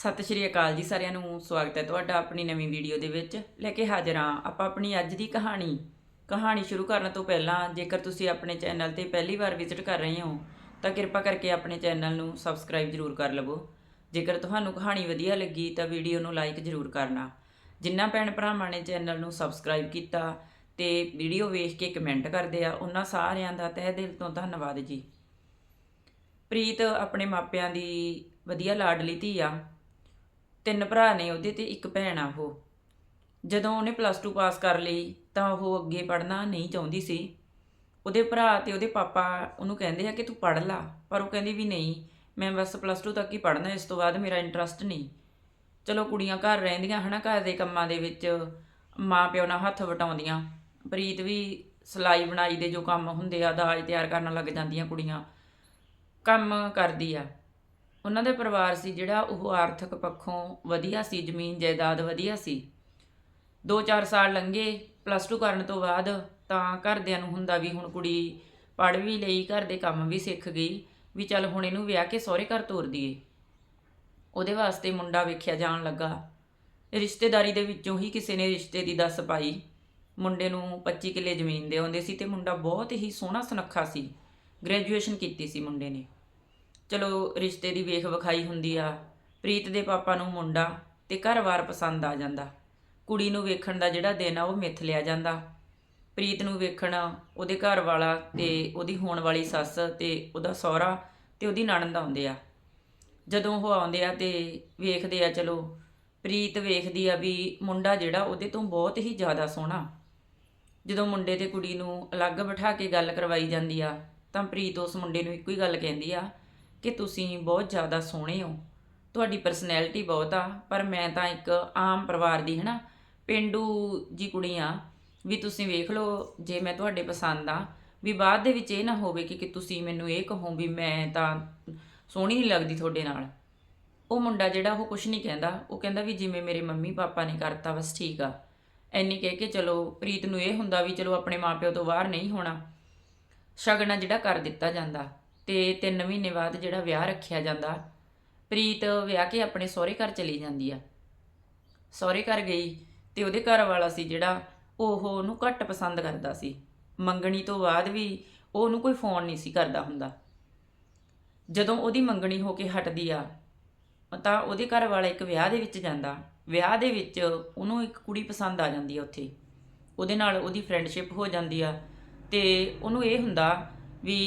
ਸਤਿ ਸ਼੍ਰੀ ਅਕਾਲ ਜੀ ਸਾਰਿਆਂ ਨੂੰ, ਸਵਾਗਤ ਹੈ ਤੁਹਾਡਾ ਆਪਣੀ ਨਵੀਂ ਵੀਡੀਓ ਦੇ ਵਿੱਚ। ਲੈ ਕੇ ਹਾਜ਼ਰ ਹਾਂ ਆਪਾਂ ਆਪਣੀ ਅੱਜ ਦੀ ਕਹਾਣੀ। ਕਹਾਣੀ ਸ਼ੁਰੂ ਕਰਨ ਤੋਂ ਪਹਿਲਾਂ ਜੇਕਰ ਤੁਸੀਂ ਆਪਣੇ ਚੈਨਲ ਤੇ ਪਹਿਲੀ ਵਾਰ ਵਿਜ਼ਿਟ ਕਰ ਰਹੇ ਹੋ, ਤਾਂ ਕਿਰਪਾ ਕਰਕੇ ਆਪਣੇ ਚੈਨਲ ਨੂੰ ਸਬਸਕ੍ਰਾਈਬ ਜ਼ਰੂਰ ਕਰ ਲਵੋ। ਜੇਕਰ ਤੁਹਾਨੂੰ ਕਹਾਣੀ ਵਧੀਆ ਲੱਗੀ, ਤਾਂ ਵੀਡੀਓ ਨੂੰ ਲਾਈਕ ਜ਼ਰੂਰ ਕਰਨਾ। ਜਿਨ੍ਹਾਂ ਭੈਣ ਭਰਾਵਾਂ ਨੇ ਚੈਨਲ ਨੂੰ ਸਬਸਕ੍ਰਾਈਬ ਕੀਤਾ ਤੇ ਵੀਡੀਓ ਵੇਖ ਕੇ ਕਮੈਂਟ ਕਰਦੇ ਆ, ਉਹਨਾਂ ਸਾਰਿਆਂ ਦਾ ਤਹਿ ਦਿਲ ਤੋਂ ਧੰਨਵਾਦ ਜੀ। ਪ੍ਰੀਤ ਆਪਣੇ ਮਾਪਿਆਂ ਦੀ ਵਧੀਆ ਲਾਡਲੀ ਧੀ ਆ। ਤਿੰਨ ਭਰਾ ਨੇ ਉਹਦੇ ਤੇ ਇੱਕ ਭੈਣ ਆ ਉਹ। ਜਦੋਂ ਉਹਨੇ ਪਲੱਸ 2 ਪਾਸ ਕਰ ਲਈ, ਤਾਂ ਉਹ ਅੱਗੇ ਪੜ੍ਹਨਾ ਨਹੀਂ ਚਾਹੁੰਦੀ ਸੀ। ਉਹਦੇ ਭਰਾ ਤੇ ਉਹਦੇ ਪਾਪਾ ਉਹਨੂੰ ਕਹਿੰਦੇ ਆ ਕਿ ਤੂੰ ਪੜ੍ਹ ਲਾ, ਪਰ ਉਹ ਕਹਿੰਦੀ ਵੀ ਨਹੀਂ, ਮੈਂ ਬਸ ਪਲੱਸ 2 ਤੱਕ ਹੀ ਪੜ੍ਹਨਾ, ਇਸ ਤੋਂ ਬਾਅਦ ਮੇਰਾ ਇੰਟਰਸਟ ਨਹੀਂ। ਚਲੋ ਕੁੜੀਆਂ ਘਰ ਰਹਿੰਦੀਆਂ ਹਨਾ ਘਰ ਦੇ ਕੰਮਾਂ ਦੇ ਵਿੱਚ, ਮਾਂ ਪਿਓ ਨਾਲ ਹੱਥ ਵਟਾਉਂਦੀਆਂ। ਪ੍ਰੀਤ ਵੀ ਸਿਲਾਈ ਬਣਾਈ ਦੇ ਜੋ ਕੰਮ ਹੁੰਦੇ ਆ, ਦਾਜ ਤਿਆਰ ਕਰਨ ਲੱਗ ਜਾਂਦੀਆਂ ਕੁੜੀਆਂ। ਕੰਮ ਕਰਦੀ ਆ। ਉਹਨਾਂ ਦੇ ਪਰਿਵਾਰ ਸੀ ਜਿਹੜਾ ਉਹ ਆਰਥਿਕ ਪੱਖੋਂ ਵਧੀਆ ਸੀ, ਜ਼ਮੀਨ ਜਾਇਦਾਦ ਵਧੀਆ ਸੀ। 2-4 ਸਾਲ ਲੰਘੇ ਪਲੱਸ 2 ਕਰਨ ਤੋਂ ਬਾਅਦ ਤਾਂ ਘਰਦਿਆਂ ਨੂੰ ਹੁੰਦਾ ਵੀ ਹੁਣ ਕੁੜੀ ਪੜ੍ਹ ਵੀ ਲਈ, ਘਰ ਦੇ ਕੰਮ ਵੀ ਸਿੱਖ ਗਈ, ਵੀ ਚੱਲ ਹੁਣ ਇਹਨੂੰ ਵਿਆਹ ਕੇ ਸਹੁਰੇ ਘਰ ਤੋਰ ਦਈਏ। ਉਹਦੇ ਵਾਸਤੇ ਮੁੰਡਾ ਵੇਖਿਆ ਜਾਣ ਲੱਗਾ। ਰਿਸ਼ਤੇਦਾਰੀ ਦੇ ਵਿੱਚੋਂ ਹੀ ਕਿਸੇ ਨੇ ਰਿਸ਼ਤੇ ਦੀ ਦੱਸ ਪਾਈ। ਮੁੰਡੇ ਨੂੰ 25 ਕਿੱਲੇ ਜ਼ਮੀਨ ਦੇ ਆਉਂਦੇ ਸੀ ਤੇ ਮੁੰਡਾ ਬਹੁਤ ਹੀ ਸੋਹਣਾ ਸੁਨੱਖਾ ਸੀ। ਗ੍ਰੈਜੂਏਸ਼ਨ ਕੀਤੀ ਸੀ ਮੁੰਡੇ ਨੇ। ਚਲੋ ਰਿਸ਼ਤੇ ਦੀ ਵੇਖ ਵਿਖਾਈ ਹੁੰਦੀ ਆ, ਪ੍ਰੀਤ ਦੇ ਪਾਪਾ ਨੂੰ ਮੁੰਡਾ ਤੇ ਘਰ ਵਾਰ ਪਸੰਦ ਆ ਜਾਂਦਾ। ਕੁੜੀ ਨੂੰ ਵੇਖਣ ਦਾ ਜਿਹੜਾ ਦਿਨ ਆ ਉਹ ਮਿੱਥ ਲਿਆ ਜਾਂਦਾ। ਪ੍ਰੀਤ ਨੂੰ ਵੇਖਣ ਉਹਦੇ ਘਰ ਵਾਲਾ ਤੇ ਉਹਦੀ ਹੋਣ ਵਾਲੀ ਸੱਸ ਤੇ ਉਹਦਾ ਸਹੁਰਾ ਤੇ ਉਹਦੀ ਨਣਦ ਆਉਂਦੇ ਆ। ਜਦੋਂ ਉਹ ਆਉਂਦੇ ਆ ਤੇ ਵੇਖਦੇ ਆ, ਚਲੋ ਪ੍ਰੀਤ ਵੇਖਦੀ ਆ ਵੀ ਮੁੰਡਾ ਜਿਹੜਾ ਉਹਦੇ ਤੋਂ ਬਹੁਤ ਹੀ ਜ਼ਿਆਦਾ ਸੋਹਣਾ। ਜਦੋਂ ਮੁੰਡੇ ਤੇ ਕੁੜੀ ਨੂੰ ਅਲੱਗ ਬਿਠਾ ਕੇ ਗੱਲ ਕਰਵਾਈ ਜਾਂਦੀ ਆ, ਤਾਂ ਪ੍ਰੀਤ ਉਸ ਮੁੰਡੇ ਨੂੰ ਇੱਕੋ ਹੀ ਗੱਲ ਕਹਿੰਦੀ ਆ ਕਿ ਤੁਸੀਂ ਬਹੁਤ ਜ਼ਿਆਦਾ ਸੋਹਣੇ ਹੋ। ਤੁਹਾਡੀ ਪਰਸਨੈਲਿਟੀ ਬਹੁਤ ਆ, ਪਰ ਮੈਂ ਤਾਂ ਇੱਕ ਆਮ ਪਰਿਵਾਰ ਦੀ, ਹਨਾ? ਪਿੰਡੂ ਜੀ ਕੁੜੀ ਆ, ਵੀ ਤੁਸੀਂ ਵੇਖ ਲਓ, ਜੇ ਮੈਂ ਤੁਹਾਡੇ ਪਸੰਦ ਆ, ਵੀ ਬਾਅਦ ਦੇ ਵਿੱਚ ਇਹ ਨਾ ਹੋਵੇ ਕਿ ਕਿ ਤੁਸੀਂ ਮੈਨੂੰ ਇਹ ਕਹੋ ਵੀ ਮੈਂ ਤਾਂ ਸੋਹਣੀ ਨਹੀਂ ਲੱਗਦੀ ਤੁਹਾਡੇ ਨਾਲ। ਉਹ ਮੁੰਡਾ ਜਿਹੜਾ ਉਹ ਕੁਝ ਨਹੀਂ ਕਹਿੰਦਾ। ਉਹ ਕਹਿੰਦਾ ਵੀ ਜਿਵੇਂ ਮੇਰੇ ਮੰਮੀ ਪਾਪਾ ਨੇ ਕਰਤਾ, ਬਸ ਠੀਕ ਆ। ਐਨੀ ਕਹਿ ਕੇ ਚਲੋ, ਪ੍ਰੀਤ ਨੂੰ ਇਹ ਹੁੰਦਾ ਵੀ ਚਲੋ ਆਪਣੇ ਮਾਪਿਓ ਤੋਂ ਬਾਹਰ ਨਹੀਂ ਹੋਣਾ। ਸ਼ਗਨ ਜਿਹੜਾ ਕਰ ਦਿੱਤਾ ਜਾਂਦਾ। ਤੇ 3 ਮਹੀਨੇ ਬਾਅਦ ਜਿਹੜਾ ਵਿਆਹ ਰੱਖਿਆ ਜਾਂਦਾ, ਪ੍ਰੀਤ ਵਿਆਹ ਕੇ ਆਪਣੇ ਸਹੁਰੇ ਘਰ ਚਲੀ ਜਾਂਦੀ ਆ। ਸਹੁਰੇ ਘਰ ਗਈ ਤੇ ਉਹਦੇ ਘਰ ਵਾਲਾ ਸੀ ਜਿਹੜਾ, ਉਹ ਉਹਨੂੰ ਘੱਟ ਪਸੰਦ ਕਰਦਾ ਸੀ। ਮੰਗਣੀ ਤੋਂ ਬਾਅਦ ਵੀ ਉਹ ਉਹਨੂੰ ਕੋਈ ਫੋਨ ਨਹੀਂ ਸੀ ਕਰਦਾ ਹੁੰਦਾ। ਜਦੋਂ ਉਹਦੀ ਮੰਗਣੀ ਹੋ ਕੇ ਹਟਦੀ ਆ, ਤਾਂ ਉਹਦੇ ਘਰ ਵਾਲਾ ਇੱਕ ਵਿਆਹ ਦੇ ਵਿੱਚ ਜਾਂਦਾ। ਵਿਆਹ ਦੇ ਵਿੱਚ ਉਹਨੂੰ ਇੱਕ ਕੁੜੀ ਪਸੰਦ ਆ ਜਾਂਦੀ ਆ ਉੱਥੇ। ਉਹਦੇ ਨਾਲ ਉਹਦੀ ਫਰੈਂਡਸ਼ਿਪ ਹੋ ਜਾਂਦੀ ਆ ਤੇ ਉਹਨੂੰ ਇਹ ਹੁੰਦਾ ਵੀ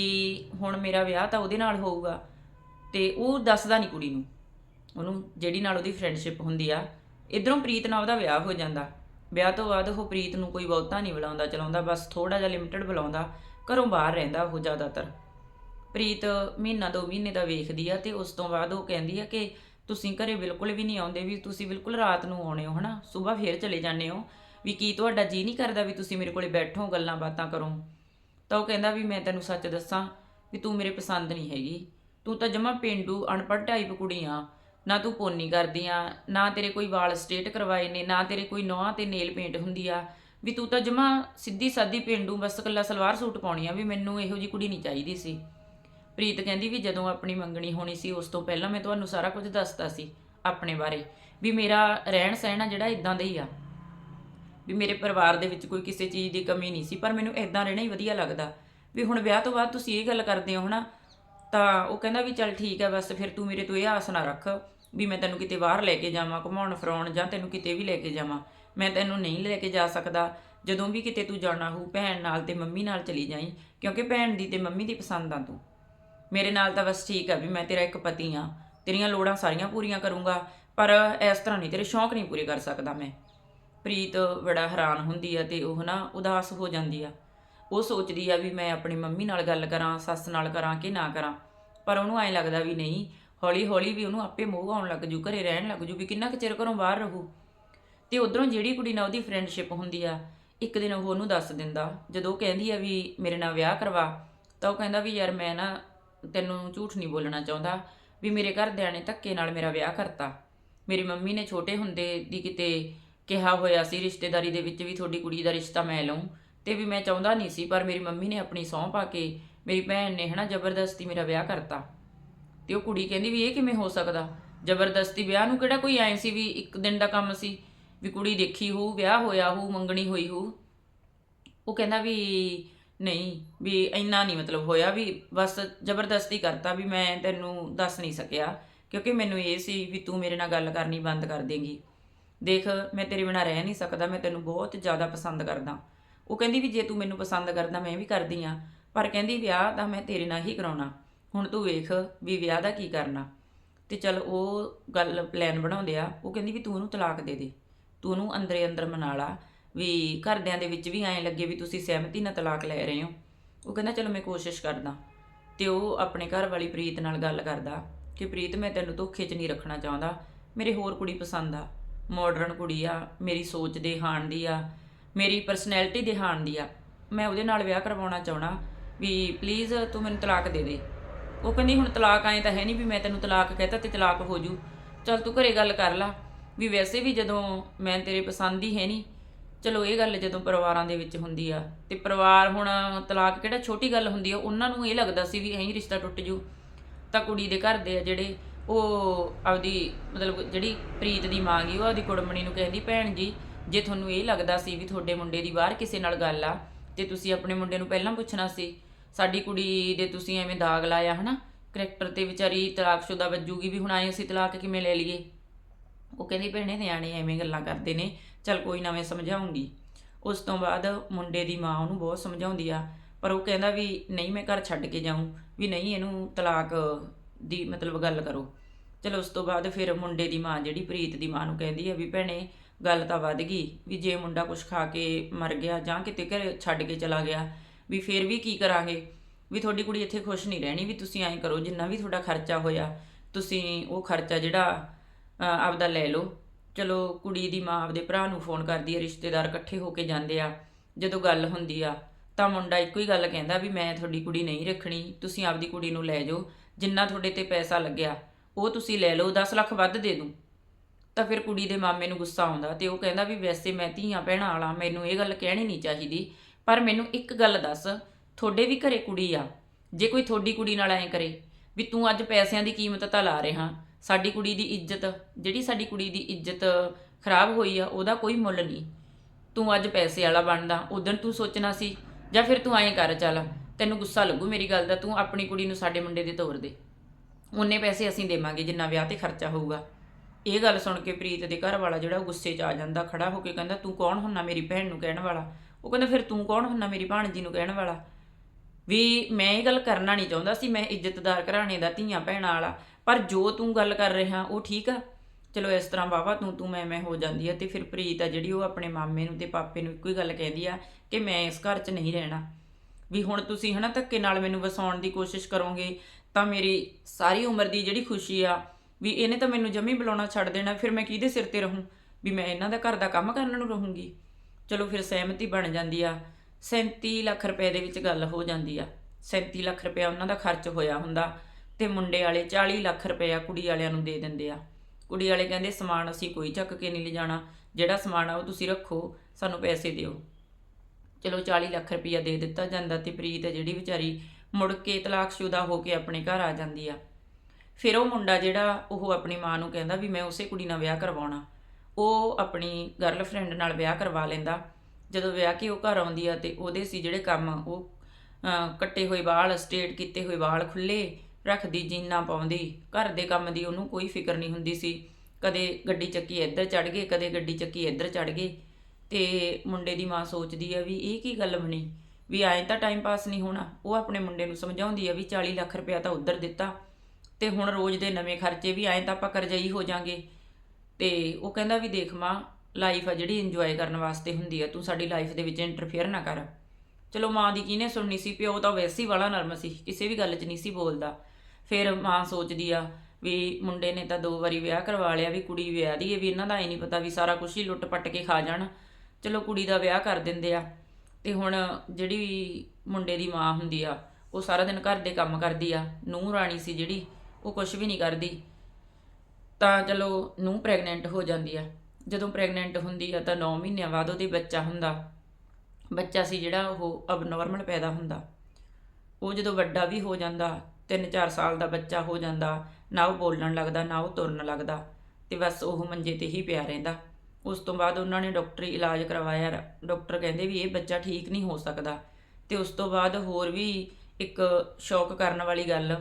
ਹੁਣ ਮੇਰਾ ਵਿਆਹ ਤਾਂ ਉਹਦੇ ਨਾਲ ਹੋਊਗਾ ਤੇ ਉਹ ਦੱਸਦਾ ਨਹੀਂ ਕੁੜੀ ਨੂੰ। ਉਹਨੂੰ ਜਿਹੜੀ ਨਾਲ ਉਹਦੀ ਫਰੈਂਡਸ਼ਿਪ ਹੁੰਦੀ ਆ, ਇਧਰੋਂ ਪ੍ਰੀਤ ਨਾਲ ਉਹਦਾ ਵਿਆਹ ਹੋ ਜਾਂਦਾ। ਵਿਆਹ ਤੋਂ ਬਾਅਦ ਉਹ ਪ੍ਰੀਤ ਨੂੰ ਕੋਈ ਬਹੁਤਾ ਨਹੀਂ ਬੁਲਾਉਂਦਾ, ਚਲਾਉਂਦਾ, ਬਸ ਥੋੜਾ ਜਿਹਾ ਲਿਮਟਿਡ ਬੁਲਾਉਂਦਾ, ਘਰੋਂ ਬਾਹਰ ਰਹਿੰਦਾ ਉਹ ਜ਼ਿਆਦਾਤਰ। ਪ੍ਰੀਤ ਮਹੀਨਾ ਦੋ ਮਹੀਨੇ ਦਾ ਵੇਖਦੀ ਆ ਤੇ ਉਸ ਤੋਂ ਬਾਅਦ ਉਹ ਕਹਿੰਦੀ ਆ ਕਿ ਤੁਸੀਂ ਘਰੇ ਬਿਲਕੁਲ ਵੀ ਨਹੀਂ ਆਉਂਦੇ, ਵੀ ਤੁਸੀਂ ਬਿਲਕੁਲ ਰਾਤ ਨੂੰ ਆਉਣੇ ਹੋ, ਹਨਾ? ਸਵੇਰ ਫੇਰ ਚਲੇ ਜਾਂਦੇ ਹੋ, ਵੀ ਕੀ ਤੁਹਾਡਾ ਜੀ ਨਹੀਂ ਕਰਦਾ ਵੀ ਤੁਸੀਂ ਮੇਰੇ ਕੋਲੇ ਬੈਠੋ, ਗੱਲਾਂ ਬਾਤਾਂ ਕਰੋ। ਤਾਂ ਉਹ ਕਹਿੰਦਾ ਵੀ ਮੈਂ ਤੈਨੂੰ ਸੱਚ ਦੱਸਾਂ ਵੀ ਤੂੰ ਮੇਰੇ ਪਸੰਦ ਨਹੀਂ ਹੈਗੀ। ਤੂੰ ਤਾਂ ਜਮਾ ਪਿੰਡੂ, ਅਨਪੜ੍ਹ ਟਾਈਪ ਕੁੜੀ ਆ। ਨਾ ਤੂੰ ਪੋਨੀ ਕਰਦੀ ਆ, ਨਾ ਤੇਰੇ ਕੋਈ ਵਾਲ ਸਟੇਟ ਕਰਵਾਏ ਨੇ, ਨਾ ਤੇਰੇ ਕੋਈ ਨੋਹਾਂ ਤੇ ਨੇਲ ਪੇਂਟ ਹੁੰਦੀ ਆ। ਵੀ ਤੂੰ ਤਾਂ ਜਮਾ ਸਿੱਧੀ ਸਾਦੀ ਪਿੰਡੂ, ਬਸ ਕੱਲਾ ਸਲਵਾਰ ਸੂਟ ਪਾਉਣੀ ਆ ਵੀ ਮੈਨੂੰ ਇਹੋ ਜੀ ਕੁੜੀ ਨਹੀਂ ਚਾਹੀਦੀ ਸੀ। ਪ੍ਰੀਤ ਕਹਿੰਦੀ ਵੀ ਜਦੋਂ ਆਪਣੀ ਮੰਗਣੀ ਹੋਣੀ ਸੀ, ਉਸ ਤੋਂ ਪਹਿਲਾਂ ਮੈਂ ਤੁਹਾਨੂੰ ਸਾਰਾ ਕੁਝ ਦੱਸਤਾ ਸੀ ਆਪਣੇ ਬਾਰੇ। ਵੀ ਮੇਰਾ ਰਹਿਣ ਸਹਿਣ ਆ ਜਿਹੜਾ ਇਦਾਂ ਦਾ ਹੀ ਆ। ਵੀ ਮੇਰੇ ਪਰਿਵਾਰ ਦੇ ਵਿੱਚ ਕੋਈ ਕਿਸੇ ਚੀਜ਼ ਦੀ ਕਮੀ ਨਹੀਂ ਸੀ, ਪਰ ਮੈਨੂੰ ਇਦਾਂ ਰਹਿਣਾ ਹੀ ਵਧੀਆ ਲੱਗਦਾ। ਵੀ ਹੁਣ ਵਿਆਹ ਤੋਂ ਬਾਅਦ ਤੁਸੀਂ ਇਹ ਗੱਲ ਕਰਦੇ ਹੋ ਹਨਾ, ਤਾਂ ਉਹ ਕਹਿੰਦਾ ਵੀ ਚੱਲ ਠੀਕ ਹੈ ਬਸ ਫਿਰ ਤੂੰ ਮੇਰੇ ਤੋਂ ਇਹ ਆਸ ਨਾ ਰੱਖ ਵੀ ਮੈਂ ਤੈਨੂੰ ਕਿਤੇ ਬਾਹਰ ਲੈ ਕੇ ਜਾਵਾਂ, ਘੁਮਾਉਣ ਫਰਾਉਣ ਜਾਂ ਤੈਨੂੰ ਕਿਤੇ ਵੀ ਲੈ ਕੇ ਜਾਵਾਂ। ਮੈਂ ਤੈਨੂੰ ਨਹੀਂ ਲੈ ਕੇ ਜਾ ਸਕਦਾ, ਜਦੋਂ ਵੀ ਕਿਤੇ ਤੂੰ ਜਾਣਾ ਹੋ ਭੈਣ ਨਾਲ ਤੇ ਮੰਮੀ ਨਾਲ ਚਲੀ ਜਾਈਂ, ਕਿਉਂਕਿ ਭੈਣ ਦੀ ਤੇ ਮੰਮੀ ਦੀ ਪਸੰਦ ਆ ਤੂੰ। ਮੇਰੇ ਨਾਲ ਤਾਂ ਬਸ ਠੀਕ ਆ ਵੀ ਮੈਂ ਤੇਰਾ ਇੱਕ ਪਤੀ ਆ, ਤੇਰੀਆਂ ਲੋੜਾਂ ਸਾਰੀਆਂ ਪੂਰੀਆਂ ਕਰੂੰਗਾ, ਪਰ ਇਸ ਤਰ੍ਹਾਂ ਨਹੀਂ, ਤੇਰੇ ਸ਼ੌਂਕ ਨਹੀਂ ਪੂਰੇ ਕਰ ਸਕਦਾ ਮੈਂ। ਪ੍ਰੀਤ ਬੜਾ ਹੈਰਾਨ ਹੁੰਦੀ ਆ ਤੇ ਉਹ ਨਾ ਉਦਾਸ ਹੋ ਜਾਂਦੀ ਆ। ਉਹ ਸੋਚਦੀ ਆ ਵੀ ਮੈਂ ਆਪਣੀ ਮੰਮੀ ਨਾਲ ਗੱਲ ਕਰਾਂ, ਸੱਸ ਨਾਲ ਕਰਾਂ ਕਿ ਨਾ ਕਰਾਂ। ਪਰ ਉਹਨੂੰ ਐਂ ਲੱਗਦਾ ਵੀ ਨਹੀਂ ਹੌਲੀ ਹੌਲੀ ਵੀ ਉਹਨੂੰ ਆਪੇ ਮੋਹ ਆਉਣ ਲੱਗ ਜੂ, ਘਰੇ ਰਹਿਣ ਲੱਗ ਜੂ ਵੀ ਕਿੰਨਾ ਕੁ ਚਿਰ ਘਰੋਂ ਬਾਹਰ ਰਹੂ। ਤੇ ਉਧਰੋਂ ਜਿਹੜੀ ਕੁੜੀ ਨਾਲ ਉਹਦੀ ਫਰੈਂਡਸ਼ਿਪ ਹੁੰਦੀ ਆ, ਇੱਕ ਦਿਨ ਉਹ ਉਹਨੂੰ ਦੱਸ ਦਿੰਦਾ, ਜਦੋਂ ਉਹ ਕਹਿੰਦੀ ਆ ਵੀ ਮੇਰੇ ਨਾਲ ਵਿਆਹ ਕਰਵਾ, ਤਾਂ ਉਹ ਕਹਿੰਦਾ ਵੀ ਯਾਰ ਮੈਂ ਨਾ ਤੈਨੂੰ ਝੂਠ ਨਹੀਂ ਬੋਲਣਾ ਚਾਹੁੰਦਾ ਵੀ ਮੇਰੇ ਘਰਦਿਆਂ ਨੇ ਧੱਕੇ ਨਾਲ ਮੇਰਾ ਵਿਆਹ ਕਰਤਾ। ਮੇਰੀ ਮੰਮੀ ਨੇ ਛੋਟੇ ਹੁੰਦੇ ਦੀ ਕਿਤੇ ਕਿਹਾ ਹੋਇਆ ਸੀ ਰਿਸ਼ਤੇਦਾਰੀ ਦੇ ਵਿੱਚ ਵੀ ਤੁਹਾਡੀ ਕੁੜੀ ਦਾ ਰਿਸ਼ਤਾ ਮੈਂ ਲਵਾਂ ਤੇ ਵੀ ਮੈਂ ਚਾਹੁੰਦਾ ਨਹੀਂ ਸੀ, ਪਰ ਮੇਰੀ ਮੰਮੀ ਨੇ ਆਪਣੀ ਸਹੁੰ ਪਾ ਕੇ ਮੇਰੀ ਭੈਣ ਨੇ ਹਨਾ ਜ਼ਬਰਦਸਤੀ ਮੇਰਾ ਵਿਆਹ ਕਰਤਾ। ਤੇ ਉਹ ਕੁੜੀ ਕਹਿੰਦੀ ਵੀ ਇਹ ਕਿਵੇਂ ਹੋ ਸਕਦਾ? ਜ਼ਬਰਦਸਤੀ ਵਿਆਹ ਨੂੰ ਕਿਹੜਾ ਕੋਈ ਐ ਸੀ ਵੀ ਇੱਕ ਦਿਨ ਦਾ ਕੰਮ ਸੀ, ਵੀ ਕੁੜੀ ਦੇਖੀ ਹੋਊ, ਵਿਆਹ ਹੋਇਆ ਹੋਊ, ਮੰਗਣੀ ਹੋਈ ਹੋਊ। ਉਹ ਕਹਿੰਦਾ ਵੀ ਨਹੀਂ, ਵੀ ਇੰਨਾ ਨਹੀਂ ਮਤਲਬ ਹੋਇਆ ਵੀ ਬਸ ਜ਼ਬਰਦਸਤੀ ਕਰਤਾ ਵੀ ਮੈਂ ਤੈਨੂੰ ਦੱਸ ਨਹੀਂ ਸਕਿਆ, ਕਿਉਂਕਿ ਮੈਨੂੰ ਇਹ ਸੀ ਵੀ ਤੂੰ ਮੇਰੇ ਨਾਲ ਗੱਲ ਕਰਨੀ ਬੰਦ ਕਰ ਦੇਂਗੀ। ਦੇਖ, ਮੈਂ ਤੇਰੇ ਬਿਨਾਂ ਰਹਿ ਨਹੀਂ ਸਕਦਾ, ਮੈਂ ਤੈਨੂੰ ਬਹੁਤ ਜ਼ਿਆਦਾ ਪਸੰਦ ਕਰਦਾ। ਉਹ ਕਹਿੰਦੀ ਵੀ ਜੇ ਤੂੰ ਮੈਨੂੰ ਪਸੰਦ ਕਰਦਾ, ਮੈਂ ਵੀ ਕਰਦੀ ਆ। ਪਰ ਕਹਿੰਦੀ ਵਿਆਹ ਤਾਂ ਮੈਂ ਤੇਰੇ ਨਾਲ ਹੀ ਕਰਾਉਣਾ। ਹੁਣ ਤੂੰ ਵੇਖ ਵੀ ਵਿਆਹ ਦਾ ਕੀ ਕਰਨਾ। ਤੇ ਚਲ ਉਹ ਗੱਲ ਪਲਾਨ ਬਣਾਉਂਦੇ ਆ। ਉਹ ਕਹਿੰਦੀ ਵੀ ਤੂੰ ਉਹਨੂੰ ਤਲਾਕ ਦੇ ਦੇ। ਤੂੰ ਉਹਨੂੰ ਅੰਦਰੇ ਅੰਦਰ ਮਨਾ ਲਾ। ਵੀ ਘਰਦਿਆਂ ਦੇ ਵਿੱਚ ਵੀ ਐਂ ਲੱਗੇ ਵੀ ਤੁਸੀਂ ਸਹਿਮਤੀ ਨਾਲ ਤਲਾਕ ਲੈ ਰਹੇ ਹੋ। ਉਹ ਕਹਿੰਦਾ, ਚਲੋ, ਮੈਂ ਕੋਸ਼ਿਸ਼ ਕਰਦਾ। ਤੇ ਉਹ ਆਪਣੇ ਘਰ ਵਾਲੀ ਪ੍ਰੀਤ ਨਾਲ ਗੱਲ ਕਰਦਾ ਕਿ, ਪ੍ਰੀਤ, ਮੈਂ ਤੈਨੂੰ ਧੋਖੇ 'ਚ ਨਹੀਂ ਰੱਖਣਾ ਚਾਹੁੰਦਾ। ਮੇਰੇ ਹੋਰ ਕੁੜੀ ਪਸੰਦ ਆ। ਮਾਡਰਨ ਕੁੜੀ ਆ, ਮੇਰੀ ਸੋਚ ਦੇ ਹਾਣ ਦੀ ਆ, ਮੇਰੀ ਪਰਸਨੈਲਿਟੀ ਦੇ ਹਾਣ ਦੀ ਆ। ਮੈਂ ਉਹਦੇ ਨਾਲ ਵਿਆਹ ਕਰਵਾਉਣਾ ਚਾਹਣਾ ਵੀ ਪਲੀਜ਼ ਤੂੰ ਮੈਨੂੰ ਤਲਾਕ ਦੇ ਦੇ। ਉਹ ਕਹਿੰਦੀ, ਹੁਣ ਤਲਾਕ ਆਏ ਤਾਂ ਹੈ ਨਹੀਂ ਵੀ ਮੈਂ ਤੈਨੂੰ ਤਲਾਕ ਕਹਿਤਾ ਤੇ ਤਲਾਕ ਹੋ ਜੂ। ਚਲ ਤੂੰ ਘਰੇ ਗੱਲ ਕਰ ਲਾ ਵੀ ਵੈਸੇ ਵੀ ਜਦੋਂ ਮੈਂ ਤੇਰੇ ਪਸੰਦ ਹੀ ਹੈ ਨਹੀਂ, ਚਲੋ ਇਹ ਗੱਲ ਜਦੋਂ ਪਰਿਵਾਰਾਂ ਦੇ ਵਿੱਚ ਹੁੰਦੀ ਆ ਤੇ ਪਰਿਵਾਰ ਹੁਣ ਤਲਾਕ ਕਿਹੜਾ ਛੋਟੀ ਗੱਲ ਹੁੰਦੀ ਆ, ਉਹਨਾਂ ਨੂੰ ਇਹ ਲੱਗਦਾ ਸੀ ਵੀ ਐਂ ਰਿਸ਼ਤਾ ਟੁੱਟ ਜੂ। ਤਾਂ ਕੁੜੀ ਦੇ ਘਰ ਦੇ ਆ ਜਿਹੜੇ ਉਹ ਆਪਦੀ ਮਤਲਬ ਜਿਹੜੀ ਪ੍ਰੀਤ ਦੀ ਮਾਂ ਗਈ ਉਹ ਆਪਦੀ ਕੁੜਮਣੀ ਨੂੰ ਕਹਿੰਦੀ, ਭੈਣ ਜੀ, ਜੇ ਤੁਹਾਨੂੰ ਇਹ ਲੱਗਦਾ ਸੀ ਵੀ ਤੁਹਾਡੇ ਮੁੰਡੇ ਦੀ ਬਾਹਰ ਕਿਸੇ ਨਾਲ ਗੱਲ ਆ, ਤੇ ਤੁਸੀਂ ਆਪਣੇ ਮੁੰਡੇ ਨੂੰ ਪਹਿਲਾਂ ਪੁੱਛਣਾ ਸੀ, ਸਾਡੀ ਕੁੜੀ ਦੇ ਤੁਸੀਂ ਐਵੇਂ ਦਾਗ ਲਾਇਆ, ਹਨਾ? ਕਰੈਕਟਰ ਤੇ ਵਿਚਾਰੀ ਤਲਾਕਸ਼ੁਦਾ ਵੱਜੂਗੀ ਵੀ ਹੁਣ ਆਏ ਅਸੀਂ ਤਲਾਕ ਕਿਵੇਂ ਲੈ ਲਈਏ? ਉਹ ਕਹਿੰਦੀ, ਭੈਣੇ, ਨਿਆਣੇ ਐਵੇਂ ਗੱਲਾਂ ਕਰਦੇ ਨੇ, ਚਲ ਕੋਈ ਨਾ ਮੈਂ ਸਮਝਾਉਂਗੀ। ਉਸ ਤੋਂ ਬਾਅਦ ਮੁੰਡੇ ਦੀ ਮਾਂ ਉਹਨੂੰ ਬਹੁਤ ਸਮਝਾਉਂਦੀ ਆ, ਪਰ ਉਹ ਕਹਿੰਦਾ ਵੀ, ਨਹੀਂ, ਮੈਂ ਘਰ ਛੱਡ ਕੇ ਜਾਊਂ, ਵੀ ਨਹੀਂ, ਇਹਨੂੰ ਤਲਾਕ ਦੀ ਮਤਲਬ ਗੱਲ ਕਰੋ। ਚਲੋ ਉਸ ਤੋਂ ਬਾਅਦ ਫਿਰ ਮੁੰਡੇ ਦੀ ਮਾਂ ਜਿਹੜੀ ਪ੍ਰੀਤ ਦੀ ਮਾਂ ਨੂੰ ਕਹਿੰਦੀ ਹੈ ਵੀ ਭੈਣੇ ਗੱਲ ਤਾਂ ਵੱਧ ਗਈ ਵੀ ਜੇ ਮੁੰਡਾ ਕੁਝ ਖਾ ਕੇ ਮਰ ਗਿਆ ਜਾਂ ਕਿਤੇ ਘਰੇ ਛੱਡ ਕੇ ਚਲਾ ਗਿਆ ਵੀ ਫਿਰ ਵੀ ਕੀ ਕਰਾਂਗੇ? ਵੀ ਤੁਹਾਡੀ ਕੁੜੀ ਇੱਥੇ ਖੁਸ਼ ਨਹੀਂ ਰਹਿਣੀ, ਵੀ ਤੁਸੀਂ ਐਂ ਕਰੋ ਜਿੰਨਾ ਵੀ ਤੁਹਾਡਾ ਖਰਚਾ ਹੋਇਆ ਤੁਸੀਂ ਉਹ ਖਰਚਾ ਜਿਹੜਾ ਆਪਦਾ ਲੈ ਲਓ। ਚਲੋ ਕੁੜੀ ਦੀ ਮਾਂ ਆਪਦੇ ਭਰਾ ਨੂੰ ਫੋਨ ਕਰਦੀ ਹੈ ਰਿਸ਼ਤੇਦਾਰ ਇਕੱਠੇ ਹੋ ਕੇ ਜਾਂਦੇ ਆ, ਜਦੋਂ ਗੱਲ ਹੁੰਦੀ ਆ ਤਾਂ ਮੁੰਡਾ ਇੱਕੋ ਹੀ ਗੱਲ ਕਹਿੰਦਾ ਵੀ ਮੈਂ ਤੁਹਾਡੀ ਕੁੜੀ ਨਹੀਂ ਰੱਖਣੀ, ਤੁਸੀਂ ਆਪਦੀ ਕੁੜੀ ਨੂੰ ਲੈ ਜਾਓ। ਜਿੰਨਾ ਤੁਹਾਡੇ ਤੇ ਪੈਸਾ ਲੱਗਿਆ, ਉਹ ਤੁਸੀਂ ਲੈ ਲਓ 10 ਲੱਖ ਵੱਧ ਦੇ ਦੂੰ। ਤਾਂ ਫਿਰ ਕੁੜੀ ਦੇ ਮਾਮੇ ਨੂੰ ਗੁੱਸਾ ਆਉਂਦਾ ਤੇ ਉਹ ਕਹਿੰਦਾ ਵੀ ਵੈਸੇ ਮੈਂ ਧੀਆਂ ਭੈਣਾਂ ਵਾਲਾ, ਮੈਨੂੰ ਇਹ ਗੱਲ ਕਹਿਣੀ ਨਹੀਂ ਚਾਹੀਦੀ। ਪਰ ਮੈਨੂੰ ਇੱਕ ਗੱਲ ਦੱਸ, ਤੁਹਾਡੇ ਵੀ ਘਰੇ ਕੁੜੀ ਆ। ਜੇ ਕੋਈ ਤੁਹਾਡੀ ਕੁੜੀ ਨਾਲ ਐਂ ਕਰੇ ਵੀ ਤੂੰ ਅੱਜ ਪੈਸਿਆਂ ਦੀ ਕੀਮਤ ਤਾਂ ਲਾ ਰਿਹਾ, ਸਾਡੀ ਕੁੜੀ ਦੀ ਇੱਜ਼ਤ, ਜਿਹੜੀ ਸਾਡੀ ਕੁੜੀ ਦੀ ਇੱਜ਼ਤ ਖਰਾਬ ਹੋਈ ਆ, ਉਹਦਾ ਕੋਈ ਮੁੱਲ ਨਹੀਂ। ਤੂੰ ਅੱਜ ਪੈਸੇ ਵਾਲਾ ਬਣਦਾ, ਉਦੋਂ ਤੂੰ ਸੋਚਣਾ ਸੀ, ਜਾਂ ਫਿਰ ਤੂੰ ਐਂ ਕਰ ਚੱਲ ਤੈਨੂੰ ਗੁੱਸਾ ਲੱਗੂ ਮੇਰੀ ਗੱਲ ਦਾ, ਤੂੰ ਆਪਣੀ ਕੁੜੀ ਨੂੰ ਸਾਡੇ ਮੁੰਡੇ ਦੇ ਤੋਰ ਦੇ। ਉਹਨੇ ਪੈਸੇ ਅਸੀਂ ਦੇਵਾਂਗੇ, ਜਿੰਨਾ ਵਿਆਹ ਤੇ ਖਰਚਾ ਹੋਊਗਾ। ਇਹ ਗੱਲ ਸੁਣ ਕੇ ਪ੍ਰੀਤ ਦੇ ਘਰ ਵਾਲਾ ਜਿਹੜਾ ਉਹ ਗੁੱਸੇ 'ਚ ਆ ਜਾਂਦਾ, ਖੜਾ ਹੋ ਕੇ ਕਹਿੰਦਾ, ਤੂੰ ਕੌਣ ਹੁੰਨਾ ਮੇਰੀ ਭੈਣ ਨੂੰ ਕਹਿਣ ਵਾਲਾ? ਉਹ ਕਹਿੰਦਾ, ਫਿਰ ਤੂੰ ਕੌਣ ਹੁੰਨਾ ਮੇਰੀ ਭਾਣਜੀ ਨੂੰ ਕਹਿਣ ਵਾਲਾ? ਵੀ ਮੈਂ ਇਹ ਗੱਲ ਕਰਨਾ ਨਹੀਂ ਚਾਹੁੰਦਾ ਸੀ, ਮੈਂ ਇੱਜ਼ਤਦਾਰ ਘਰਾਣੇ ਦਾ ਧੀਆਂ ਭੈਣਾਂ ਵਾਲਾ। ਪਰ ਜੋ ਤੂੰ ਗੱਲ ਕਰ ਰਿਹਾ, ਉਹ ਠੀਕ ਆ। ਚਲੋ ਇਸ ਤਰ੍ਹਾਂ ਵਾਵਾ ਤੂੰ ਤੂੰ, ਮੈਂ ਮੈਂ ਹੋ ਜਾਂਦੀ ਆ ਤੇ ਫਿਰ ਪ੍ਰੀਤ ਆ ਜਿਹੜੀ ਉਹ ਆਪਣੇ ਮਾਮੇ ਨੂੰ ਤੇ ਪਾਪੇ ਨੂੰ ਇੱਕੋ ਹੀ ਗੱਲ ਕਹਿੰਦੀ ਆ ਕਿ ਮੈਂ ਇਸ ਘਰ 'ਚ ਨਹੀਂ ਰਹਿਣਾ। ਵੀ ਹੁਣ ਤੁਸੀਂ ਹਨਾ ਧੱਕੇ ਨਾਲ ਮੈਨੂੰ ਵਸਾਉਣ ਦੀ ਕੋਸ਼ਿਸ਼ ਕਰੋਗੇ, ਤਾਂ ਮੇਰੀ ਸਾਰੀ ਉਮਰ ਦੀ ਜਿਹੜੀ ਖੁਸ਼ੀ ਆ, ਵੀ ਇਹਨੇ ਤਾਂ ਮੈਨੂੰ ਜਮੀ ਬੁਲਾਉਣਾ ਛੱਡ ਦੇਣਾ, ਫਿਰ ਮੈਂ ਕਿਹਦੇ ਸਿਰ ਤੇ ਰਹੂੰ? ਵੀ ਮੈਂ ਇਹਨਾਂ ਦਾ ਘਰ ਦਾ ਕੰਮ ਕਰਨ ਨੂੰ ਰਹੂੰਗੀ। ਚਲੋ ਫਿਰ ਸਹਿਮਤੀ ਬਣ ਜਾਂਦੀ ਆ। 37 ਲੱਖ ਰੁਪਏ ਦੇ ਵਿੱਚ ਗੱਲ ਹੋ ਜਾਂਦੀ ਆ। 37 ਲੱਖ ਰੁਪਏ ਉਹਨਾਂ ਦਾ ਖਰਚ ਹੋਇਆ ਹੁੰਦਾ ਤੇ ਮੁੰਡੇ ਵਾਲੇ 40 ਲੱਖ ਰੁਪਏ ਕੁੜੀ ਵਾਲਿਆਂ ਨੂੰ ਦੇ ਦਿੰਦੇ ਆ। ਕੁੜੀ ਵਾਲੇ ਕਹਿੰਦੇ, ਸਮਾਨ ਅਸੀਂ ਕੋਈ ਚੱਕ ਕੇ ਨਹੀਂ ਲਿਜਾਣਾ। ਜਿਹੜਾ ਸਮਾਨ ਆ ਉਹ ਤੁਸੀਂ ਰੱਖੋ, ਸਾਨੂੰ ਪੈਸੇ ਦਿਓ। ਚਲੋ 40 ਲੱਖ ਰੁਪਈਆ ਦੇ ਦਿੱਤਾ ਜਾਂਦਾ ਤੇ ਪ੍ਰੀਤ ਜਿਹੜੀ ਵਿਚਾਰੀ ਮੁੜ ਕੇ ਤਲਾਕਸ਼ੁਦਾ ਹੋ ਕੇ ਆਪਣੇ ਘਰ ਆ ਜਾਂਦੀ ਆ। ਫਿਰ ਉਹ ਮੁੰਡਾ ਜਿਹੜਾ ਉਹ ਆਪਣੀ ਮਾਂ ਨੂੰ ਕਹਿੰਦਾ ਵੀ ਮੈਂ ਉਸੇ ਕੁੜੀ ਨਾਲ ਵਿਆਹ ਕਰਵਾਉਣਾ। ਉਹ ਆਪਣੀ ਗਰਲਫ੍ਰੈਂਡ ਨਾਲ ਵਿਆਹ ਕਰਵਾ ਲੈਂਦਾ। ਜਦੋਂ ਵਿਆਹ ਕੇ ਉਹ ਘਰ ਆਉਂਦੀ ਆ ਤੇ ਉਹਦੇ ਸੀ ਜਿਹੜੇ ਕੰਮ ਉਹ ਕੱਟੇ ਹੋਏ ਵਾਲ ਸਟ੍ਰੇਟ ਕੀਤੇ ਹੋਏ ਵਾਲ ਖੁੱਲੇ ਰੱਖਦੀ, ਜੀਨਾ ਪਾਉਂਦੀ। ਘਰ ਦੇ ਕੰਮ ਦੀ ਉਹਨੂੰ ਕੋਈ ਫਿਕਰ ਨਹੀਂ ਹੁੰਦੀ ਸੀ। ਕਦੇ ਗੱਡੀ ਚੱਕੀ ਇੱਧਰ ਚੜ ਗਏ, ਕਦੇ ਗੱਡੀ ਚੱਕੀ ਇੱਧਰ ਚੜ ਗਏ। ਤੇ ਮੁੰਡੇ ਦੀ ਮਾਂ ਸੋਚਦੀ ਆ ਵੀ ਇਹ ਕੀ ਗੱਲ ਬਣੀ? ਵੀ ਐਂ ਤਾਂ ਟਾਈਮ ਪਾਸ ਨਹੀਂ ਹੋਣਾ। ਉਹ ਆਪਣੇ ਮੁੰਡੇ ਨੂੰ ਸਮਝਾਉਂਦੀ ਆ ਵੀ 40 ਲੱਖ ਰੁਪਇਆ ਤਾਂ ਉੱਧਰ ਦਿੱਤਾ। ਤੇ ਹੁਣ ਰੋਜ਼ ਦੇ ਨਵੇਂ ਖਰਚੇ ਵੀ ਐਂ ਤਾਂ ਆਪਾਂ ਕਰਜਾਈ ਹੋ ਜਾਾਂਗੇ। ਤੇ ਉਹ ਕਹਿੰਦਾ ਵੀ ਦੇਖ ਮਾਂ ਲਾਈਫ ਆ ਜਿਹੜੀ ਇੰਜੋਏ ਕਰਨ ਵਾਸਤੇ ਹੁੰਦੀ ਆ, ਤੂੰ ਸਾਡੀ ਲਾਈਫ ਦੇ ਵਿੱਚ ਇੰਟਰਫੇਅਰ ਨਾ ਕਰ। ਚਲੋ ਮਾਂ ਦੀ ਕਿਹਨੇ ਸੁਣਨੀ ਸੀ? ਪਿਓ ਤਾਂ ਵੈਸੇ ਹੀ ਵਾਲਾ ਨਰਮ ਸੀ, ਕਿਸੇ ਵੀ ਗੱਲ 'ਚ ਨਹੀਂ ਸੀ ਬੋਲਦਾ। ਫਿਰ ਮਾਂ ਸੋਚਦੀ ਆ ਵੀ ਮੁੰਡੇ ਨੇ ਤਾਂ ਦੋ ਵਾਰੀ ਵਿਆਹ ਕਰਵਾ ਲਿਆ, ਵੀ ਕੁੜੀ ਵਿਆਹ ਦੀ ਹੈ ਵੀ ਇਹਨਾਂ ਦਾ ਹੀ ਨਹੀਂ ਪਤਾ ਵੀ ਸਾਰਾ ਕੁਝ ਹੀ ਲੁੱਟ ਪੱਟ ਕੇ ਖਾ ਜਾਣ। ਚਲੋ ਕੁੜੀ ਦਾ ਵਿਆਹ ਕਰ ਦਿੰਦੇ ਆ, ਤੇ ਹੁਣ ਜਿਹੜੀ ਮੁੰਡੇ ਦੀ ਮਾਂ ਹੁੰਦੀ ਆ, ਉਹ ਸਾਰਾ ਦਿਨ ਘਰ ਦੇ ਕੰਮ ਕਰਦੀ ਆ, ਨੂੰਹ ਰਾਣੀ ਸੀ ਜਿਹੜੀ, ਉਹ ਕੁਝ ਵੀ ਨਹੀਂ ਕਰਦੀ। ਤਾਂ ਚਲੋ ਨੂੰਹ ਪ੍ਰੈਗਨੈਂਟ ਹੋ ਜਾਂਦੀ ਆ। ਜਦੋਂ ਪ੍ਰੈਗਨੈਂਟ ਹੁੰਦੀ ਆ ਤਾਂ 9 ਮਹੀਨਿਆਂ ਬਾਅਦ ਉਹਦੇ ਬੱਚਾ ਹੁੰਦਾ। ਬੱਚਾ ਸੀ ਜਿਹੜਾ ਉਹ ਅਬਨੋਰਮਲ ਪੈਦਾ ਹੁੰਦਾ। ਉਹ ਜਦੋਂ ਵੱਡਾ ਵੀ ਹੋ ਜਾਂਦਾ 3-4 ਸਾਲ ਦਾ ਬੱਚਾ ਹੋ ਜਾਂਦਾ, ਨਾ ਉਹ ਬੋਲਣ ਲੱਗਦਾ, ਨਾ ਉਹ ਤੁਰਨ ਲੱਗਦਾ, ਤੇ ਬਸ ਉਹ ਮੰਜੇ ਤੇ ਹੀ ਪਿਆ ਰਹਿੰਦਾ। ਉਸ ਤੋਂ ਬਾਅਦ ਉਹਨਾਂ ਨੇ ਡਾਕਟਰੀ ਇਲਾਜ ਕਰਵਾਇਆ। ਡਾਕਟਰ ਕਹਿੰਦੇ ਵੀ ਇਹ ਬੱਚਾ ਠੀਕ ਨਹੀਂ ਹੋ ਸਕਦਾ। ਤੇ ਉਸ ਤੋਂ ਬਾਅਦ ਹੋਰ ਵੀ ਇੱਕ ਸ਼ੌਕ ਕਰਨ ਵਾਲੀ ਗੱਲ